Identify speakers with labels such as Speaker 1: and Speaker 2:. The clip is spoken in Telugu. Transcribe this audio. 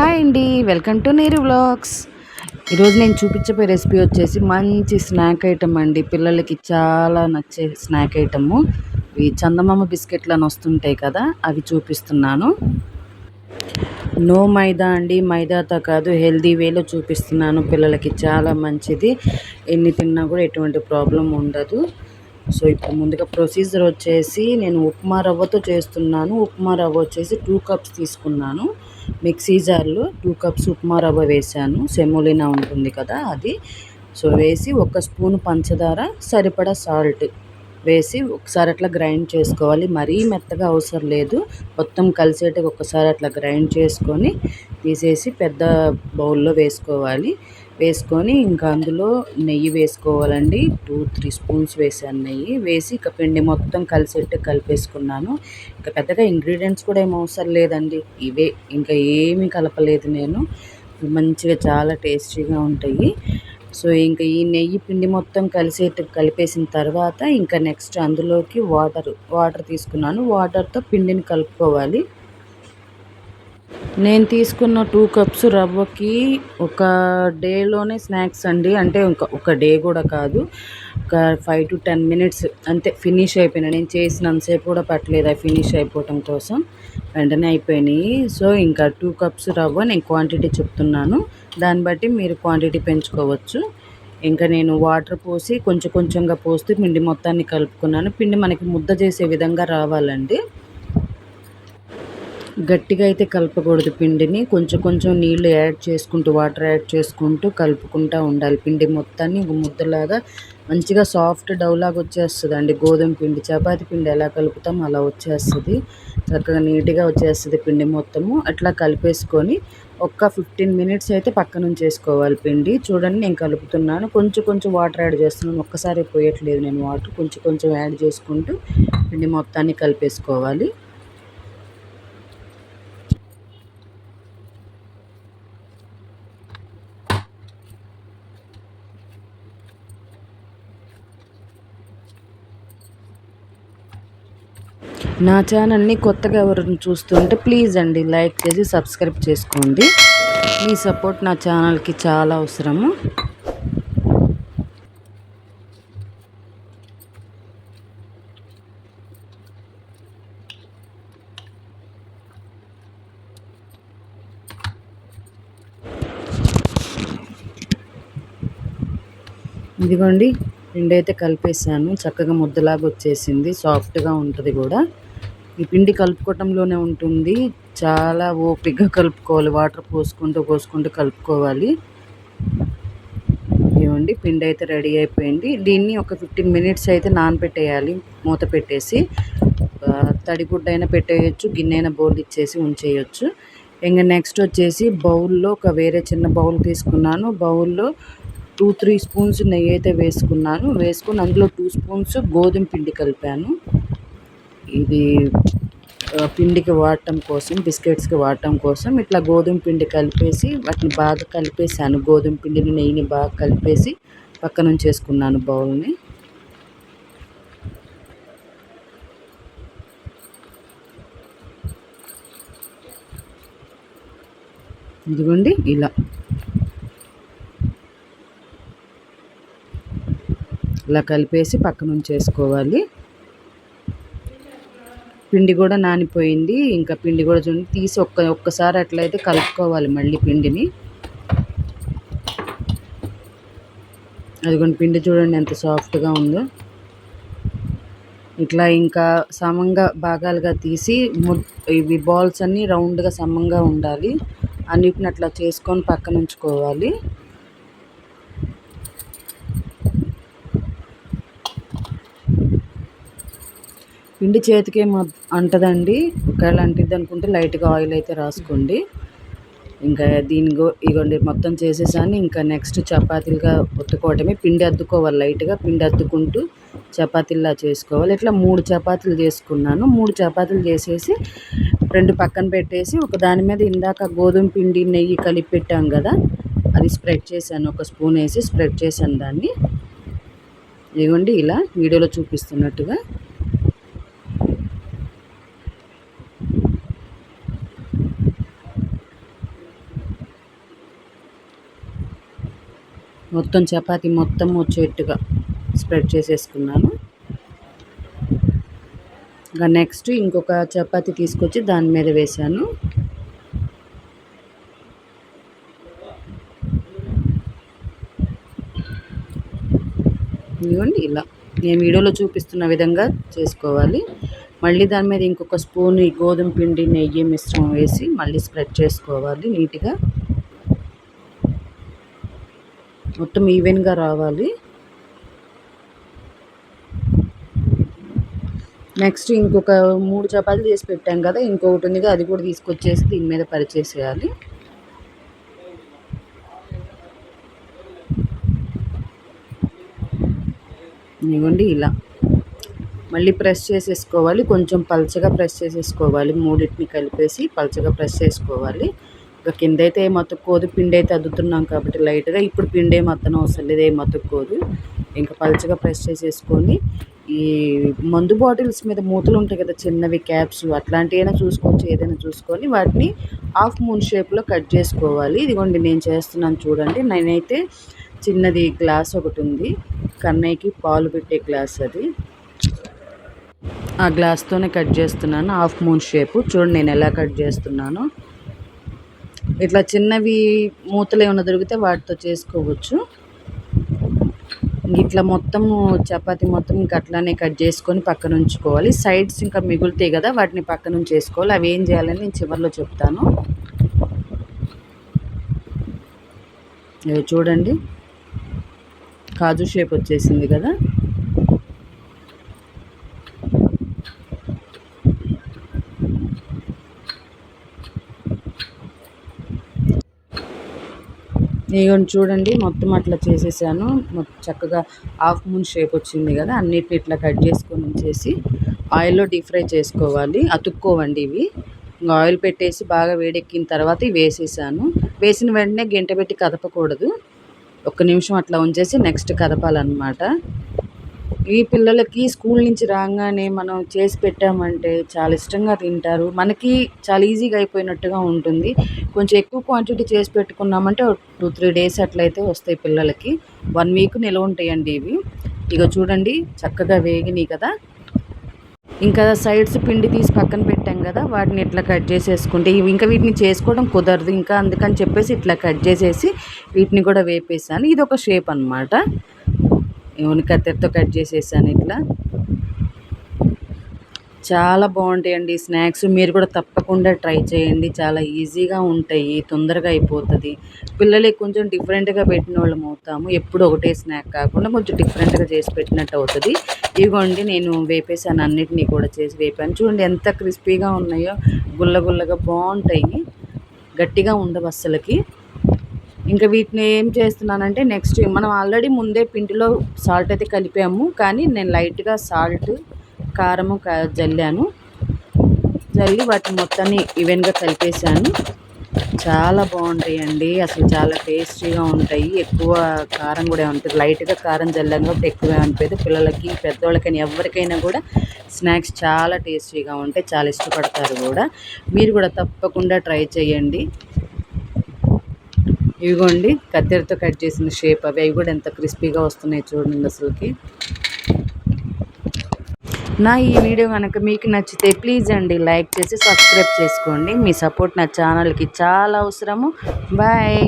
Speaker 1: హాయ్ అండి వెల్కమ్ టు నీరు వ్లాగ్స్. ఈరోజు నేను చూపించబోయే రెసిపీ వచ్చేసి మంచి స్నాక్ ఐటమ్ అండి. పిల్లలకి చాలా నచ్చే స్నాక్ ఐటము. ఈ చందమామ బిస్కెట్లు అని వస్తుంటాయి కదా అవి చూపిస్తున్నాను. నో మైదా అండి మైదాతో కాదు హెల్దీ వేలో చూపిస్తున్నాను. పిల్లలకి చాలా మంచిది. ఎన్ని తిన్నా కూడా ఎటువంటి ప్రాబ్లం ఉండదు. సో ఇప్పుడు ముందుగా ప్రొసీజర్ వచ్చేసి నేను ఉప్మా రవ్వతో చేస్తున్నాను. ఉప్మా రవ్వ వచ్చేసి టూ కప్స్ తీసుకున్నాను. మిక్సీ జార్లో టూ కప్స్ ఉప్మా రవ్వ వేసాను సెమోలినా ఉంటుంది కదా అది. సో వేసి ఒక స్పూన్ పంచదార సరిపడా సాల్ట్ వేసి ఒకసారి అట్లా గ్రైండ్ చేసుకోవాలి. మరీ మెత్తగా అవసరం లేదు. మొత్తం కలిసేట్టుగా ఒకసారి అట్లా గ్రైండ్ చేసుకొని తీసేసి పెద్ద బౌల్లో వేసుకోవాలి. వేసుకొని ఇంకా అందులో నెయ్యి వేసుకోవాలండి. టూ త్రీ స్పూన్స్ వేసాను నెయ్యి. వేసి ఇక పిండి మొత్తం కలిసేట్టు కలిపేసుకున్నాను. ఇంకా పెద్దగా ఇంగ్రీడియంట్స్ కూడా ఏం అవసరం లేదండి. ఇవే ఇంకా ఏమీ కలపలేదు నేను. మంచిగా చాలా టేస్టీగా ఉంటాయి. సో ఇంకా ఈ నెయ్యి పిండి మొత్తం కలిసేట్టు కలిపేసిన తర్వాత ఇంకా నెక్స్ట్ అందులోకి వాటర్ వాటర్ తీసుకున్నాను. వాటర్తో పిండిని కలుపుకోవాలి. నేను తీసుకున్న టూ కప్స్ రవ్వకి ఒక డేలోనే స్నాక్స్ అండి. అంటే ఇంకా ఒక డే కూడా కాదు. ఒక ఫైవ్ టు టెన్ మినిట్స్ అంతే ఫినిష్ అయిపోయినాయి. నేను చేసినంతసేపు కూడా పట్టలేదు అవి ఫినిష్ అయిపోవటం కోసం. వెంటనే అయిపోయినాయి. సో ఇంకా టూ కప్స్ రవ్వ నేను క్వాంటిటీ చెప్తున్నాను. దాన్ని బట్టి మీరు క్వాంటిటీ పెంచుకోవచ్చు. ఇంకా నేను వాటర్ పోసి కొంచెం కొంచెంగా పోస్తూ పిండి మొత్తాన్ని కలుపుకున్నాను. పిండి మనకి ముద్ద చేసే విధంగా రావాలండి. గట్టిగా అయితే కలపకూడదు పిండిని. కొంచెం కొంచెం నీళ్ళు యాడ్ చేసుకుంటూ వాటర్ యాడ్ చేసుకుంటూ కలుపుకుంటూ ఉండాలి. పిండి మొత్తాన్ని ఒక ముద్దలాగా మంచిగా సాఫ్ట్ డౌలాగా వచ్చేస్తుంది అండి గోధుమ పిండి చపాతి పిండి ఎలా కలుపుతాం అలా వచ్చేస్తుంది. చక్కగా నీట్గా వచ్చేస్తుంది పిండి మొత్తము. అట్లా కలిపేసుకొని ఒక్క ఫిఫ్టీన్ మినిట్స్ అయితే పక్క నుంచి వేసుకోవాలి పిండి. చూడండి నేను కలుపుతున్నాను. కొంచెం కొంచెం వాటర్ యాడ్ చేస్తున్నాను. ఒక్కసారి పోయట్లేదు నేను వాటర్. కొంచెం కొంచెం యాడ్ చేసుకుంటూ పిండి మొత్తాన్ని కలిపేసుకోవాలి. నా ఛానల్ని కొత్తగా ఎవరిని చూస్తుంటే ప్లీజ్ అండి లైక్ చేసి సబ్స్క్రైబ్ చేసుకోండి. మీ సపోర్ట్ నా ఛానల్కి చాలా అవసరము. ఇదిగోండి రెండైతే కలిపేసాను చక్కగా ముద్దలాగా వచ్చేసింది. సాఫ్ట్గా ఉంటుంది కూడా. ఈ పిండి కలుపుకోవటంలోనే ఉంటుంది. చాలా ఓపికగా కలుపుకోవాలి. వాటర్ పోసుకుంటూ పోసుకుంటూ కలుపుకోవాలి. ఇవ్వండి పిండి అయితే రెడీ అయిపోయింది. దీన్ని ఒక ఫిఫ్టీన్ మినిట్స్ అయితే నానబెట్టేయాలి మూత పెట్టేసి తడిగుడ్డ అయినా పెట్టేయచ్చు గిన్నె అయినా బౌల్ ఇచ్చేసి ఉంచేయచ్చు. ఇంకా నెక్స్ట్ వచ్చేసి బౌల్లో ఒక వేరే చిన్న బౌల్ తీసుకున్నాను. బౌల్లో టూ త్రీ స్పూన్స్ నెయ్యి అయితే వేసుకున్నాను. వేసుకుని అందులో టూ స్పూన్స్ గోధుమ పిండి కలిపాను. ఇది పిండికి వాడటం కోసం బిస్కెట్స్కి వాడటం కోసం ఇట్లా గోధుమ పిండి కలిపేసి వాటిని బాగా కలిపేసాను గోధుమ పిండిని నెయ్యిని బాగా కలిపేసి పక్కన నుంచి వేసుకున్నాను బౌల్ని. ఇదిగోండి ఇలా. ఇలా కలిపేసి పక్కన ఉంచేసుకోవాలి. పిండి కూడా నానిపోయింది. ఇంకా పిండి కూడా చూడండి తీసి ఒక్క ఒక్కసారి అట్లయితే కలుపుకోవాలి మళ్ళీ పిండిని. అదిగోండి పిండి చూడండి ఎంత సాఫ్ట్గా ఉందో. ఇట్లా ఇంకా సమంగా భాగాలుగా తీసి ఇవి బాల్స్ అన్నీ రౌండ్గా సమంగా ఉండాలి. అన్నిటిని అట్లా చేసుకొని పక్కన ఉంచుకోవాలి పిండి చేతికి అంటదండి. ఒకవేళ అంటిద్ది అనుకుంటే లైట్గా ఆయిల్ అయితే రాసుకోండి. ఇంకా దీని ఇగోండి మొత్తం చేసేసాను. ఇంకా నెక్స్ట్ చపాతీలుగా ఒత్తుకోవటమే. పిండి అద్దుకోవాలి లైట్గా. పిండి అద్దుకుంటూ చపాతీల్లా చేసుకోవాలి. ఇట్లా మూడు చపాతీలు చేసుకున్నాను. మూడు చపాతీలు చేసేసి రెండు పక్కన పెట్టేసి ఒక దాని మీద ఇందాక గోధుమ పిండి నెయ్యి కలిపి పెట్టాం కదా అది స్ప్రెడ్ చేశాను. ఒక స్పూన్ వేసి స్ప్రెడ్ చేశాను దాన్ని. ఇదిగోండి ఇలా వీడియోలో చూపిస్తున్నట్టుగా. మొత్తం చపాతి మొత్తం వచ్చేట్టుగా స్ప్రెడ్ చేసేసుకున్నాను. ఇంకా నెక్స్ట్ ఇంకొక చపాతి తీసుకొచ్చి దాని మీద వేశాను. ఇదిగోండి ఇలా. నేను వీడియోలో చూపిస్తున్న విధంగా చేసుకోవాలి. మళ్ళీ దాని మీద ఇంకొక స్పూన్ ఈ గోధుమ పిండి నెయ్యి మిశ్రమం వేసి మళ్ళీ స్ప్రెడ్ చేసుకోవాలి నీట్గా. మొత్తం ఈవెన్గా రావాలి. నెక్స్ట్ ఇంకొక మూడు చపాతీలు చేసి పెట్టాం కదా ఇంకొకటి ఉంది అది కూడా తీసుకొచ్చేసి దీని మీద పరిచేసేయాలి. ఇవ్వండి ఇలా. మళ్ళీ ప్రెస్ చేసేసుకోవాలి కొంచెం పల్చగా ప్రెస్ చేసేసుకోవాలి. మూడింటిని కలిపేసి పలచగా ప్రెస్ చేసుకోవాలి. ఇంకా కింద అయితే ఏం అతుక్కోదు పిండి అయితే అద్దుతున్నాం కాబట్టి లైట్గా. ఇప్పుడు పిండి ఏం అత్తనం అవసరం లేదు ఏం అతుక్కోదు. ఇంకా పల్చగా ప్రెస్ చేసేసుకొని ఈ మందు బాటిల్స్ మీద మూతలు ఉంటాయి కదా చిన్నవి క్యాప్స్ అట్లాంటివైనా చూసుకోవచ్చు ఏదైనా చూసుకొని వాటిని హాఫ్ మూన్ షేప్లో కట్ చేసుకోవాలి. ఇదిగోండి నేను చేస్తున్నాను చూడండి. నేనైతే చిన్నది గ్లాస్ ఒకటి ఉంది. కన్నయ్యకి పాలు పెట్టే గ్లాస్ అది. ఆ గ్లాస్తోనే కట్ చేస్తున్నాను హాఫ్ మూన్ షేపు. చూడండి నేను ఎలా కట్ చేస్తున్నాను. ఇట్లా చిన్నవి మూతలు ఏమైనా దొరికితే వాటితో చేసుకోవచ్చు. ఇట్లా మొత్తం చపాతి మొత్తం ఇంక అట్లానే కట్ చేసుకొని పక్కన ఉంచుకోవాలి. సైడ్స్ ఇంకా మిగులుతాయి కదా వాటిని పక్కన ఉంచేసుకోవాలి. అవి ఏం చేయాలని నేను చివరిలో చెప్తాను. చూడండి. కాజు షేప్ వచ్చేసింది కదా. ఇదిగోండి చూడండి మొత్తం అట్లా చేసేసాను. చక్కగా హాఫ్ మూన్ షేప్ వచ్చింది కదా అన్నిటిని ఇట్లా కట్ చేసుకొని ఉంచేసి ఆయిల్లో డీప్ ఫ్రై చేసుకోవాలి. అతుక్కోవండి ఇవి. ఆయిల్ పెట్టేసి బాగా వేడెక్కిన తర్వాత వేసేసాను. వేసిన వెంటనే గంట పెట్టి కదపకూడదు. ఒక్క నిమిషం అట్లా ఉంచేసి నెక్స్ట్ కదపాలన్నమాట. ఈ పిల్లలకి స్కూల్ నుంచి రాగానే మనం చేసి పెట్టామంటే చాలా ఇష్టంగా తింటారు. మనకి చాలా ఈజీగా అయిపోయినట్టుగా ఉంటుంది. కొంచెం ఎక్కువ క్వాంటిటీ చేసి పెట్టుకున్నామంటే టూ త్రీ డేస్ అట్లయితే వస్తాయి పిల్లలకి. వన్ వీక్ నిల్వ ఉంటాయండి ఇవి. ఇక చూడండి చక్కగా వేగినాయి కదా. ఇంకా సైడ్స్ పిండి తీసి పక్కన పెట్టాం కదా వాటిని ఇట్లా కట్ చేసేసుకుంటే ఇవి ఇంకా వీటిని చేసుకోవడం కుదరదు. ఇంకా అందుకని చెప్పేసి ఇట్లా కట్ చేసేసి వీటిని కూడా వేపేసాను. ఇది ఒక షేప్ అనమాట ఇవన్నీ కత్తెరతో కట్ చేసేసాను ఇట్లా. చాలా బాగుంటాయండి స్నాక్స్. మీరు కూడా తప్పకుండా ట్రై చేయండి. చాలా ఈజీగా ఉంటాయి. తొందరగా అయిపోతుంది. పిల్లలకి కొంచెం డిఫరెంట్గా పెట్టిన వాళ్ళం అవుతాము. ఎప్పుడు ఒకటే స్నాక్ కాకుండా కొంచెం డిఫరెంట్గా చేసి పెట్టినట్టు అవుతుంది. ఇదిగోండి నేను వేపేసాను అన్నిటినీ కూడా చేసి వేపాను. చూడండి ఎంత క్రిస్పీగా ఉన్నాయో. గుల్ల గుల్లగా బాగుంటాయి. గట్టిగా ఉండవు అస్సలకి. ఇంకా వీటిని ఏం చేస్తున్నానంటే నెక్స్ట్ మనం ఆల్రెడీ ముందే పిండిలో సాల్ట్ అయితే కలిపాము. కానీ నేను లైట్గా సాల్ట్ కారము జల్లాను. జల్లి వాటిని మొత్తాన్ని ఈవెన్గా కలిపేశాను. చాలా బాగుంటాయండి అసలు చాలా టేస్టీగా ఉంటాయి. ఎక్కువ కారం కూడా ఉంటుంది లైట్గా కారం జల్లం కాబట్టి ఎక్కువ అనిపోయింది పిల్లలకి పెద్దవాళ్ళకైనా ఎవరికైనా కూడా స్నాక్స్ చాలా టేస్టీగా ఉంటాయి. చాలా ఇష్టపడతారు కూడా. మీరు కూడా తప్పకుండా ట్రై చేయండి. ఇవిగోండి కత్తెరతో కట్ చేసిన షేప్ అవి. అవి కూడా ఎంత క్రిస్పీగా వస్తున్నాయి చూడండి అసలుకి. నా ఈ వీడియో కనుక మీకు నచ్చితే ప్లీజ్ అండి లైక్ చేసి సబ్స్క్రైబ్ చేసుకోండి. మీ సపోర్ట్ నా ఛానల్కి చాలా అవసరము. బాయ్.